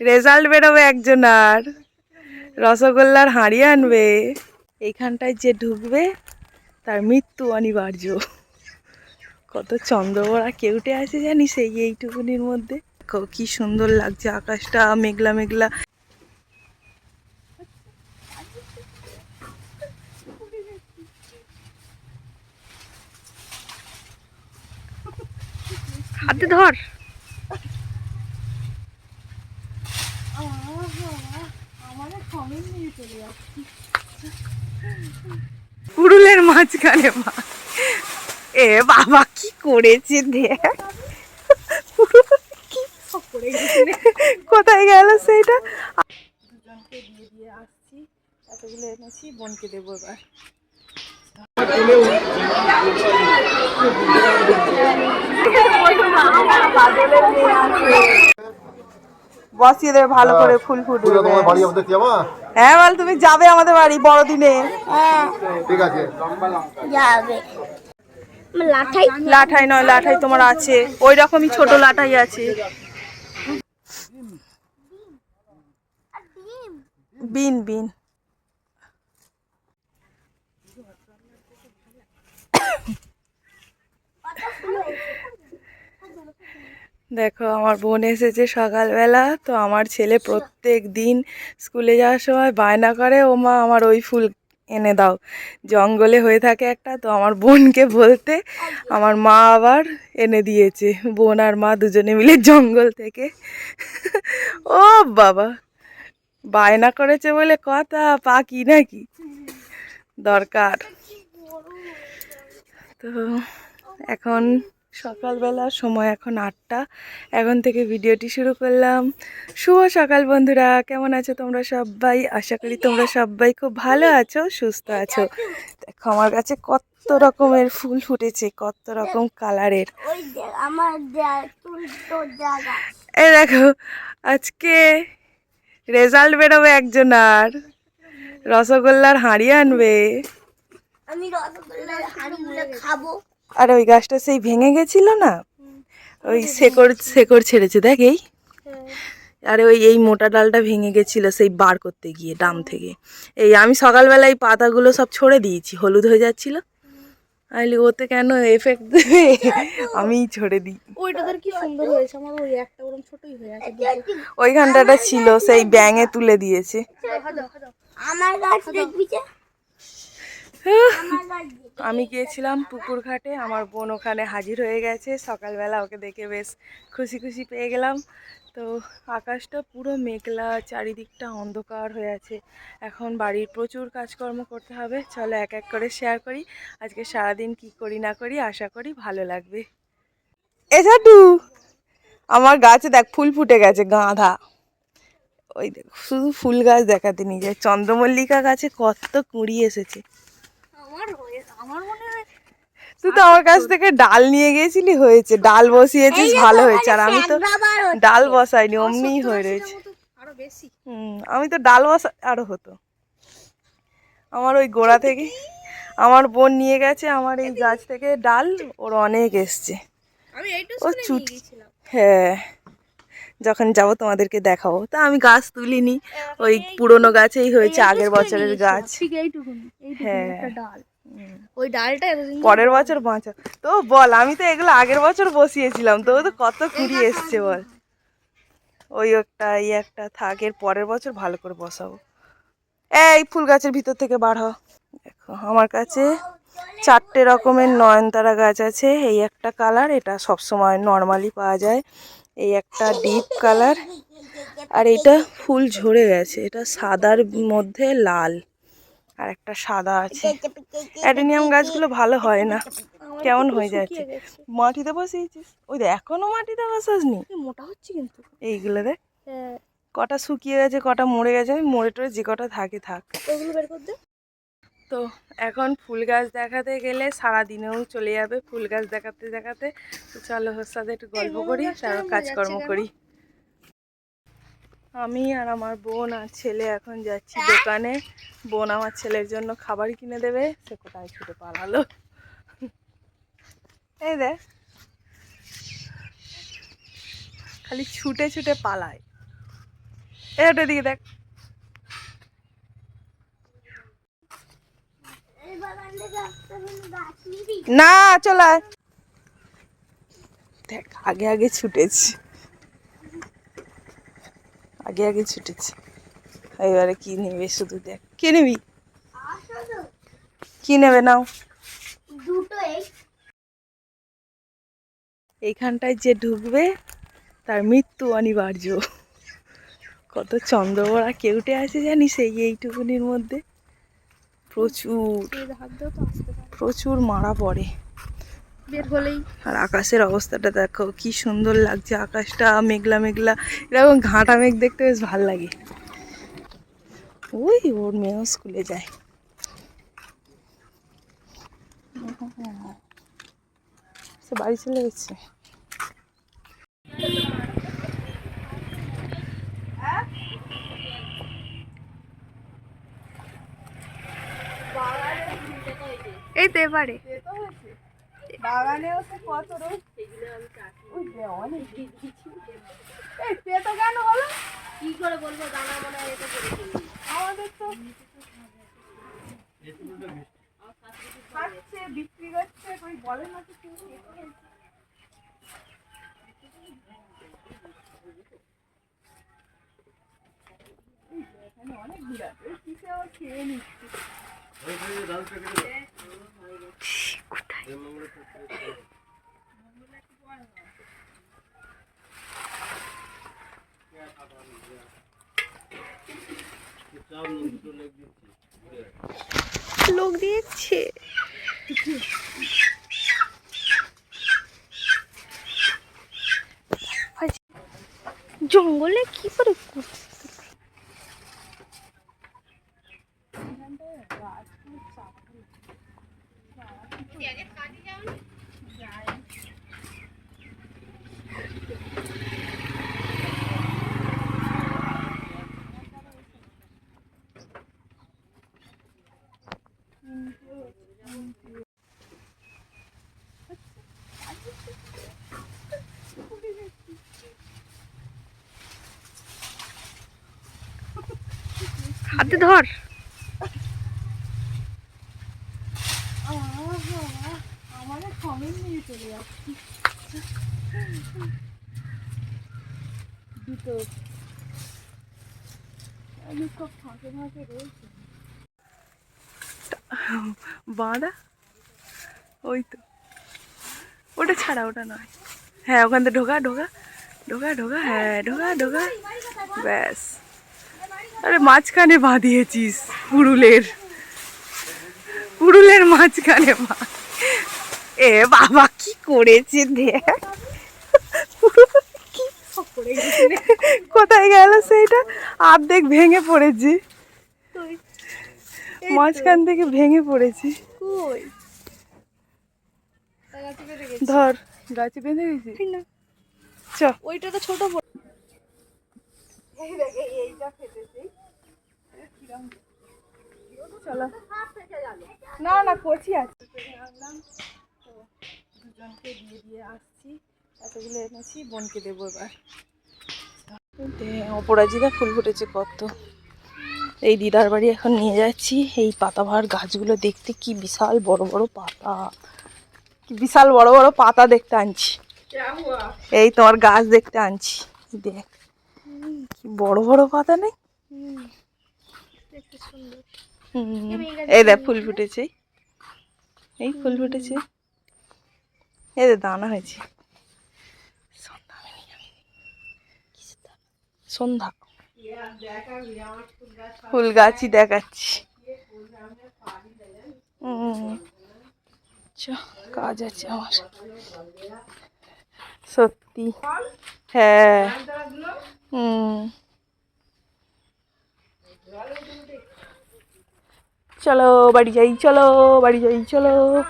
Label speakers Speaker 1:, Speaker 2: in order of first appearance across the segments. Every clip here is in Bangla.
Speaker 1: রেজাল্ট বেরোবে একজন আর। রসগোল্লার হাঁড়ি আনবে। এইখানটায় যে ঢুকবে, তার মৃত্যু অনিবার্য। কত চন্দ্রবড়া কেউটে আছে জানিস এই এইটুকুনির মধ্যে? কি সুন্দর লাগছে আকাশটা, মেঘলা মেঘলা। হাতে ধর। পুরুলের মাঝখানে মা। এ বাবা, কি করেছে দেখ। কোথায় গেল সেইটা দুজনকে দিয়ে দিয়ে আসছি এতগুলো এনেছি বোনকে দেবো এবার বসিয়ে দেবে ভালো করে ফুল ফুটবে
Speaker 2: পুরো তোমার বাড়ি আমাদের যাবা?
Speaker 1: হ্যাঁ বল তুমি যাবে আমাদের বাড়ি বড়দিনে।
Speaker 2: ঠিক আছে।
Speaker 3: যাবে। লাঠাই
Speaker 1: লাঠাই নয় লাঠাই তোমার আছে। ওই রকমই ছোট লাঠাই আছে। বিন বিন। দেখো আমার বোন এসেছে সকালবেলা তো আমার ছেলে প্রত্যেক দিন স্কুলে যাওয়ার সময় বায়না করে ও মা আমার ওই ফুল এনে দাও। জঙ্গলে হয়ে থাকে একটা তো আমার বোনকে বলতে আমার মা আবার এনে দিয়েছে। বোন আর মা দুজনে মিলে জঙ্গল থেকে। ও বাবা বায়না করেছে বলে কথা পাখি নাকি? দরকার। তো এখন সকালবেলা সময় এখন আটটা। এখন থেকে ভিডিওটি শুরু করলাম। শুভ সকাল বন্ধুরা কেমন আছো তোমরা সবাই? আশা করি তোমরা সবাই খুব ভালো আছো সুস্থ আছো। দেখো আমার কাছে কত রকমের ফুল ফুটেছে কত রকম কালারের।
Speaker 3: ওই দেখ,
Speaker 1: এই আজকে রেজাল্ট বেরোবে একজন আর। রসগোল্লার হাঁড়ি আনবে।
Speaker 3: আমি রসগোল্লার হাড়িগুলো খাব।
Speaker 1: আর ওই গাছটা সেই ভেঙে গেছিল না? ওই শেকড় শেকড় ছেড়েছে দেখ এই। আরে ওই এই মোটা ডালটা ভেঙে গেছিল সেই বার করতে গিয়ে ডাম থেকে। এই আমি সকালবেলা এই পাতাগুলো সব ছড়ে দিয়েছি হলুদ হয়ে যাচ্ছিল। আইলি ওতে কেন এফেক্ট দেবে? আমি ছড়ে দিই।
Speaker 4: ওইটা তোর কি সুন্দর হয়েছে? আমার ওই একটা ওরকম ছোটই হয়ে আছে
Speaker 1: ওইখানটাটা ছিল সেই ব্যাঙে তুলে দিয়েছে।
Speaker 3: আমার গাছ দেখবি যে? আমার গাছ দেখবি।
Speaker 1: আমি গিয়েছিলাম পুকুর ঘাটে, আমার বোন ওখানে হাজির হয়ে গেছে, সকালবেলা ওকে দেখে বেশ খুশি খুশি পেয়ে গেলাম। তো আকাশটা পুরো মেঘলা, চারিদিকটা অন্ধকার হয়ে আছে। এখন বাড়ির প্রচুর কাজকর্ম করতে হবে, চলো এক এক করে শেয়ার করি, আজকে সারাদিন কি করি না করি আশা করি ভালো লাগবে। এ ঝাটু, আমার গাছে দেখ, ফুল ফুটে গেছে, গাঁধা। ওই দেখ, শুধু ফুল গাছ দেখাতে নিয়ে যায় চন্দ্রমল্লিকা গাছে কত কুঁড়ি এসেছে।
Speaker 4: আমার আমার মনে হয়
Speaker 1: তুই তো আমার কাছ থেকে ডাল নিয়ে গেছিলি হয়েছে। ডাল বসিয়েছিস ভালো হয়েছে। আর আমি তো ডাল বসাইনি অমনিই হয়ে রয়েছে। হুম আমি তো ডাল বসা আরও হতো। আমার ওই গোড়া থেকে আমার বোন নিয়ে গেছে আমার এই গাছ থেকে ডাল ওর অনেক এসছে। ও চুট হ্যাঁ। যখন যাব তোমাদেরকে দেখাবো। তা আমি গাছ তুলিনি ওই পুরনো গাছেই হয়েছে আগের বছরের গাছ। হ্যাঁ।
Speaker 4: ডাল। ওই ডালটা
Speaker 1: পরের বছর বাঁচা। তো বল আমি তো এগুলো আগের বছর বসিয়েছিলাম তো তো কত কুড়ি এসছে বল। ওই একটা এই একটা থাক এর পরের বছর ভালো করে বসাবো। এই ফুল গাছের ভিতর থেকে বার হ। দেখো আমার কাছে চারটে রকমের নয়নতারা গাছ আছে এই একটা কালার এটা সবসময় নর্মালি পাওয়া যায়। এই একটা ডিপ কালার আর এটা ফুল ঝরে গেছে। এটা সাদার মধ্যে লাল আর একটা সাদা আছে। অ্যাডেনিয়াম গাছগুলো ভালো হয় না। কেমন হয়ে যাচ্ছে মাটিতে বসিয়েছিস? ওই দেখ এখনও মাটিতে বসাসনি?
Speaker 4: মোটা হচ্ছে কিন্তু।
Speaker 1: এইগুলো দেখ।
Speaker 4: হ্যাঁ।
Speaker 1: কটা শুকিয়ে গেছে কটা মরে গেছে মরে টরে যে কটা থাকে থাক।
Speaker 4: ওগুলো বের করে
Speaker 1: তো এখন ফুল গাছ দেখাতে গেলে সারা দিনেও চলে যাবে ফুল গাছ দেখাতে দেখাতে। তো চলো ওর সাথে একটু গল্প করি তারপর কাজকর্ম করি। আমি আর আমার বোন আর ছেলে এখন যাচ্ছি দোকানে। বোন আমার ছেলের জন্য খাবার কিনে দেবে সে কোথায় ছুটে পালালো? এই দেখ। খালি ছুটে ছুটে পালায়। এটা দিকে দেখ
Speaker 3: এই বাগান থেকে একটা কোনো গাছ নিবি
Speaker 1: না, চলে। দেখ, আগে আগে ছুটেছি। আগে আগে ছুটেছি। এবারে কি নেবে শুধু দেখ। কি নিবি? কি নেবে নাও? এইখানটায় যে ঢুকবে, তার মৃত্যু অনিবার্য। কত চন্দ্রবড়া কেউটে আছে জানিস এই এইটুকুনির মধ্যে? প্রচুর। প্রচুর মারা পড়ে।
Speaker 4: বের হলেই
Speaker 1: আর আকাশের অবস্থাটা দেখো কি সুন্দর লাগছে আকাশটা মেঘলা মেঘলা। এরকম ঘাঁটা মেঘ দেখতে বেশ ভালো লাগে। ওই ওর মেয়েও স্কুলে যায়। সে বাড়ি চলে গেছে?
Speaker 4: এই তো এবারে
Speaker 1: কত রোজ অনেক এই পেতো কেন বলো
Speaker 3: কি করে বলব দানা মনে হয় এটা
Speaker 1: আমাদের তো খাচ্ছে বিক্রি করছে কই বলে না কিছু। অনেক বিরাট এই কিসে খেয়ে নিচ্ছে?
Speaker 4: লোক দিয়েছে। জঙ্গলে কি করে হাতে ধর।
Speaker 1: আমাদের খবর নিয়ে চলে যাচ্ছি আমি খুব ফাঁকে ফাঁকে বাঁধা? ওই তো। ওটা ছাড়া ওটা নয়। হ্যাঁ ওখান থেকে ঢোকা ঢোকা ঢোকা ঢোকা হ্যাঁ ঢোকা ঢোকা। ব্যাস। আরে মাঝখানে বাঁধিয়েছিস পুরুলের। পুরুলের মাঝখানে মা এ বাবা কি করেছে দেখ। কোথায় গেল সেইটা? আর্ধেক ভেঙে পড়েছে। মাঝখান থেকে ভেঙে পড়েছি।
Speaker 4: কই।
Speaker 1: ধর গাছে বেঁধে গেছে চ।
Speaker 4: ওইটা তো ছোট।
Speaker 1: চলো। না না কচি আছে। দুজনকে দিয়ে দিয়ে আসছি। এতগুলো এনেছি বোনকে দেবো এবার। অপরাজিতা ফুল ফুটেছে কত। এই দিদার বাড়ি এখন নিয়ে যাচ্ছি। এই পাতাবাহার গাছগুলো দেখতে কি বিশাল বড় বড় পাতা। কি বিশাল বড় বড় পাতা দেখতে আনছি। এই তোমার গাছ দেখতে আনছি। দেখ, কি বড় বড় পাতা নেই?
Speaker 4: এই
Speaker 1: দেখ, ফুল ফুটেছে। এই ফুল ফুটেছে। এই দেখ দানা হয়েছে। সন্ধ্যা? সন্ধ্যা। ফুল গাছই দেখাচ্ছি কাজ আছে আমার। সত্যি। হ্যাঁ। হুম। চলো, বাড়ি যাই, চলো, বাড়ি যাই, চলো।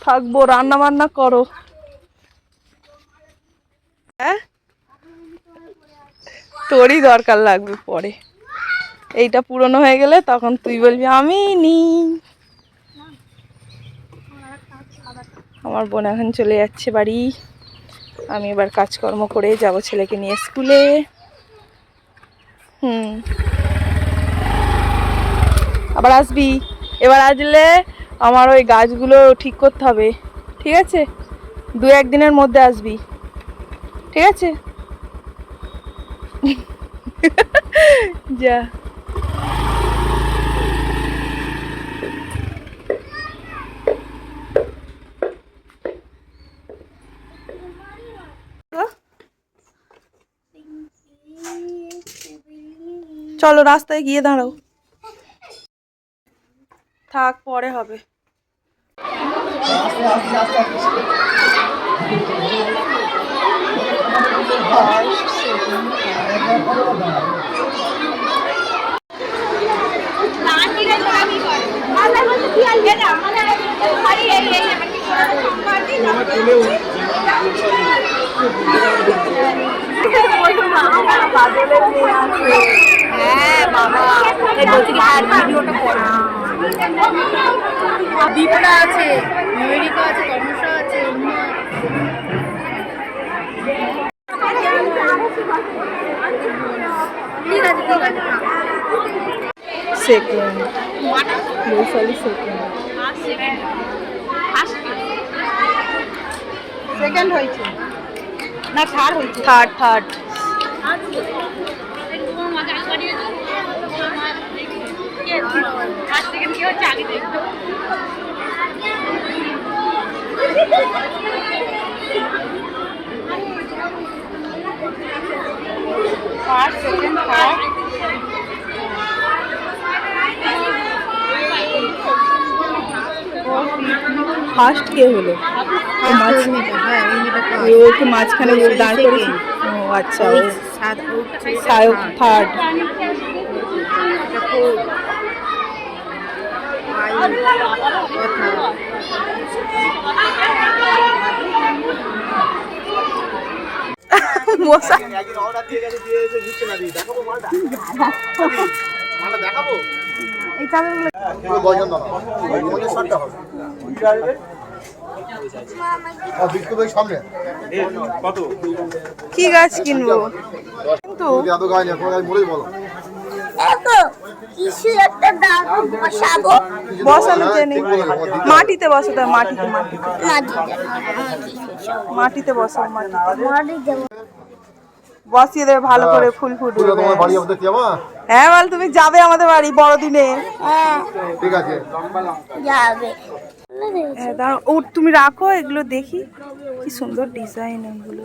Speaker 1: থাকব রান্না বান্না করো। হ্যাঁ? তোরই দরকার লাগবে পরে। এইটা পুরনো হয়ে গেলে তখন তুই বলবি, আমি নি। আমার বোন এখন চলে যাচ্ছে বাড়ি। আমি এবার কাজকর্ম করে যাব ছেলেকে নিয়ে স্কুলে। হুম। আবার আসবি। এবার আসলে আমার ওই গাছগুলো ঠিক করতে হবে। ঠিক আছে? দু একদিনের মধ্যে আসবি। ঠিক আছে? যা চলো রাস্তায় গিয়ে দাঁড়াও। থাক পরে হবে।
Speaker 4: দীপটা আছে ময়ূরিকা আছে তমসা আছে ঠিক আছে
Speaker 1: সেকেন্ড বৈশালী সেকেন্ড
Speaker 4: সেকেন্ড হয়েছে। না থার্ড হয়েছে।
Speaker 1: Third third
Speaker 4: first second third
Speaker 1: first কে হলো
Speaker 4: হ্যাঁ ওই মেয়েটা
Speaker 1: ও ওকে মাঝখানে দাঁড় করেছি ও আচ্ছা ও
Speaker 4: সাত
Speaker 1: সায়ক থার্ড মশা
Speaker 2: একদিন অর্ডার দিয়ে গেছে দিয়ে এসে দিচ্ছে না দিয়ে দেখাবো মালটা মালটা
Speaker 1: এই চাদরগুলো
Speaker 2: সামনে
Speaker 1: কি গাছ কিনবো? কিন্তু বসানো জানি মাটিতে বসাতে মাটিতে মাটিতে।
Speaker 3: মাটিতে।
Speaker 1: মাটিতে মাটিতে।
Speaker 3: মাটিতে
Speaker 1: বসিয়ে দেবে ভালো করে ফুল ফুটবে
Speaker 2: তোমার বাড়ি আমাদের দেখতে যাবা?
Speaker 1: হ্যাঁ বল তুমি যাবে আমাদের বাড়ি বড়দিনে।
Speaker 3: হ্যাঁ।
Speaker 2: ঠিক আছে।
Speaker 3: যাবে।
Speaker 1: হ্যাঁ, দাঁড়াও, তুমি রাখো এগুলো দেখি। কি সুন্দর ডিজাইন এগুলো।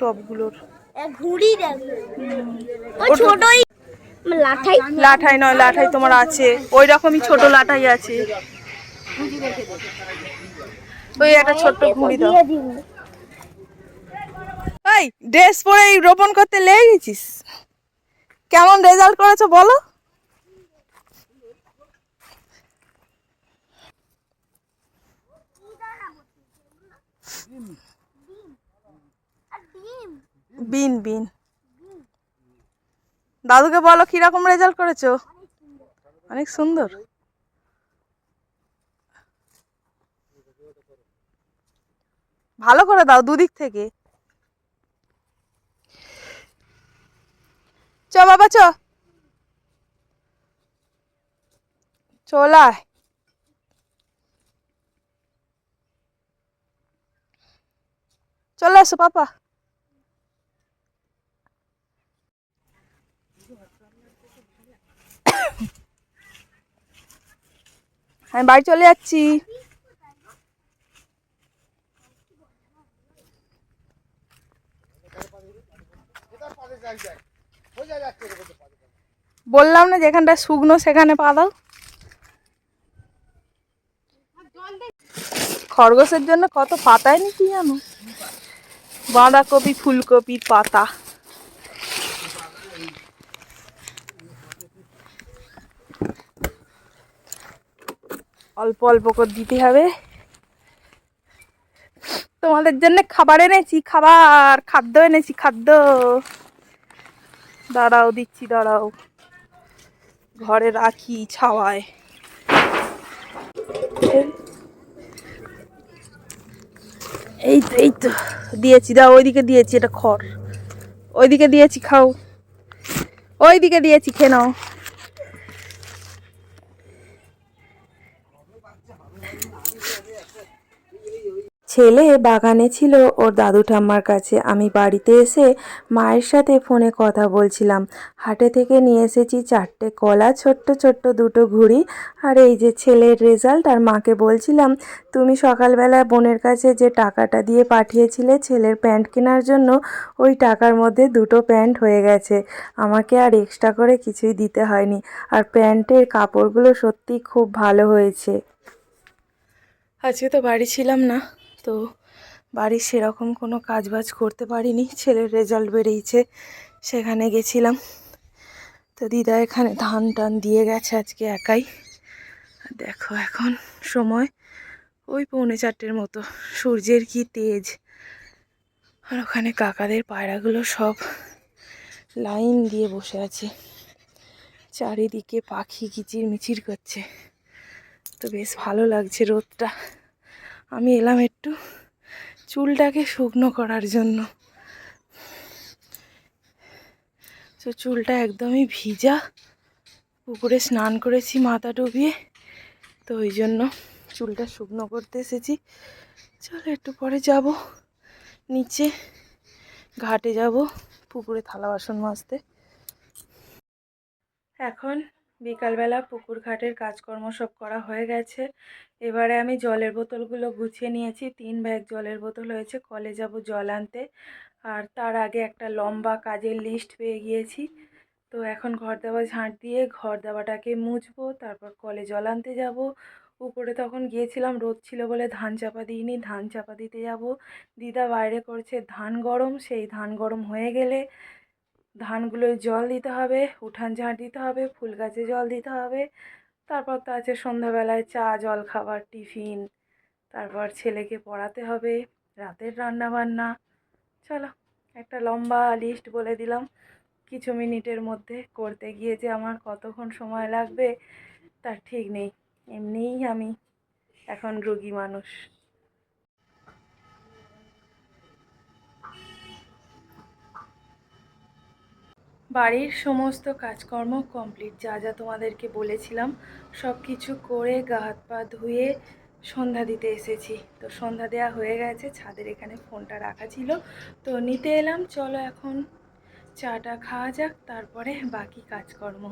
Speaker 1: টপগুলোর।
Speaker 3: ঘুড়ি ছোটই লাঠাই।
Speaker 1: লাঠাই নয় লাঠাই তোমার আছে। ওই রকমই ছোট লাঠাই আছে। ওই একটা ছোট্ট ঘুড়ি দাও। এই ড্রেস পরে এই রোপণ করতে লেগে গেছিস? কেমন রেজাল্ট করেছ বলো? বিন বিন। দাদুকে বলো কীরকম রেজাল্ট করেছ? অনেক সুন্দর। ভালো করে দাও দুদিক থেকে। চ বাবা, চ। চলায় চলে আসো, পাপা। আমি বাড়ি চলে যাচ্ছি। বললাম না যেখানটা শুকনো সেখানে পা দাও। খরগোশের জন্য কত পাতায় নি কি জানো? বাঁধাকপি ফুলকপির পাতা। অল্প অল্প করে দিতে হবে। তোমাদের জন্য খাবার এনেছি, খাবার, খাদ্য এনেছি, খাদ্য। দাঁড়াও, দিচ্ছি, দাঁড়াও। ঘরে রাখি ছাওয়ায়। এই তো এই তো, দিয়েছি, দাও, ওইদিকে দিয়েছি, এটা খড়। ওইদিকে দিয়েছি, খাও। ওইদিকে দিয়েছি, খেয়ে নাও। ছেলে বাগানে ছিল, ওর দাদু ঠাম্মার কাছে। আমি বাড়িতে এসে মায়ের সাথে ফোনে কথা বলছিলাম। হাটে থেকে নিয়ে এসেছি চারটে কলা, ছোট্ট ছোট্ট দুটো ঘুড়ি। আর এই যে ছেলের রেজাল্ট আর মাকে বলছিলাম, তুমি সকালবেলা বোনের কাছে যে টাকাটা দিয়ে পাঠিয়েছিলে ছেলের প্যান্ট কেনার জন্য, ওই টাকার মধ্যে দুটো প্যান্ট হয়ে গেছে। আমাকে আর এক্সট্রা করে কিছুই দিতে হয়নি। আর প্যান্টের কাপড়গুলো সত্যি খুব ভালো হয়েছে। আজকে তো বাড়ি ছিলাম না। তো বাড়ির সেরকম কোনো কাজ বাজ করতে পারিনি। ছেলের রেজাল্ট বেরিয়েছে, সেখানে গেছিলাম। তো দিদা এখানে ধান টান দিয়ে গেছে আজকে একাই। দেখো এখন সময়, ওই পৌনে চারটের মতো। সূর্যের কি তেজ। আর ওখানে কাকাদের পায়রাগুলো সব লাইন দিয়ে বসে আছে। চারিদিকে পাখি কিচির মিচির করছে। তো বেশ ভালো লাগছে রোদটা। আমি এলাম একটু চুলটাকে শুকনো করার জন্য। তো চুলটা একদমই ভিজা। পুকুরে স্নান করেছি মাথা ডুবিয়ে, তো ওই জন্য চুলটা শুকনো করতে এসেছি। চলো একটু পরে যাব, নিচে ঘাটে যাব, পুকুরে থালা বাসন মাজতে। এখন বিকালবেলা পুকুর ঘাটের কাজকর্ম সব করা হয়ে গেছে। এবারে আমি জলের বোতলগুলো গুছিয়ে নিয়েছি। তিন ব্যাগ জলের বোতল হয়েছে, কলে যাব জল আনতে। আর তার আগে একটা লম্বা কাজের লিস্ট পেয়ে গিয়েছি। তো এখন ঘর দেওয়া ঝাঁট দিয়ে ঘর দেওয়াটাকে মুছবো, তারপর কলে জল আনতে যাব। উপরে তখন গিয়েছিলাম, রোদ ছিল বলে ধান চাপা দিইনি, ধান চাপা দিতে যাব। দিদা বাইরে করছে, ধান গরম, সেই ধান গরম হয়ে গেলে ধানগুলোয় জল দিতে হবে, উঠান ঝাঁট দিতে হবে, ফুল গাছে জল দিতে হবে। তারপর তো আছে সন্ধ্যাবেলায় চা, জল খাবার, টিফিন। তারপর ছেলেকে পড়াতে হবে, রাতের রান্না বান্না চলো, একটা লম্বা লিস্ট বলে দিলাম। কিছু মিনিটের মধ্যে করতে গিয়ে যে আমার কতক্ষণ সময় লাগবে, তার ঠিক নেই। এমনিই আমি এখন রুগী মানুষ। বাড়ির সমস্ত কাজকর্ম কমপ্লিট যা যা তোমাদেরকে বলেছিলাম, সব কিছু করে গা হাত পা ধুয়ে সন্ধ্যা দিতে এসেছি। তো সন্ধ্যা দেওয়া হয়ে গেছে, ছাদের এখানে ফোনটা রাখা ছিল। তো নিতে এলাম, চলো এখন চাটা খাওয়া যাক, তারপরে বাকি কাজকর্ম।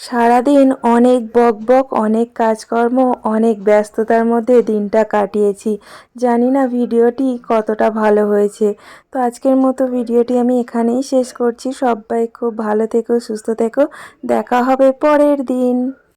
Speaker 1: সারাদিন অনেক বক বক, অনেক কাজকর্ম, অনেক ব্যস্ততার মধ্যে দিনটা কাটিয়েছি। জানি না ভিডিওটি কতটা ভালো হয়েছে। তো আজকের মতো ভিডিওটি আমি এখানেই শেষ করছি। সবাই খুব ভালো থেকো, সুস্থ থেকো। দেখা হবে পরের দিন।